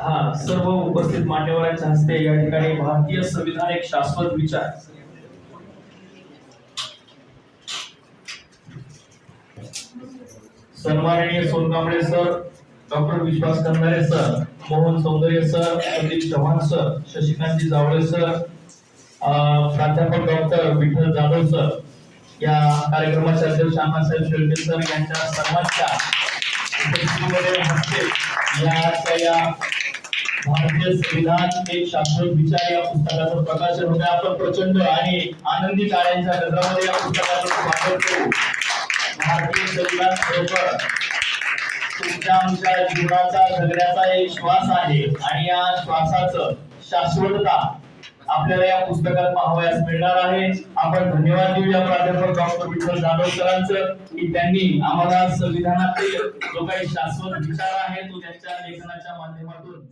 हा सर्व उपस्थित मान्यवरांच्या हस्ते या ठिकाणी भारतीय संविधान एक शाश्वत विचार. सन्माननीय Sonkamble sir doctor Vishwas Kandhare sir Mohan Saundarya sir Pradeep Chavan sir Shashikantji Jawale sir प्राध्यापक डॉक्टर विठ्ठल जाधव सर. या कार्यक्रमाचे अध्यक्ष अण्णासाहेब शेळके सर यांच्या सर्वांच्या या भारतीय संविधान एक शाश्वत विचार या पुस्तकाचं प्रकाशन होते आपण प्रचंड आणि आनंदी टाळ्यांच्या गजरामध्ये या पुस्तकाचं स्वागत करू. भारतीय संविधान खरोखर तुमच्या आमच्या जीवनाचा जगण्याचा एक श्वास आहे आणि या श्वासाचं शाश्वतता आपल्याला या पुस्तकात पाहावयास मिळणार आहे. आपण धन्यवाद देऊया प्राध्यापक डॉक्टर विठ्ठल जाधव सरांचं की त्यांनी आम्हाला संविधानातील जो काही शाश्वत विचार आहे तो त्यांच्या लेखनाच्या माध्यमातून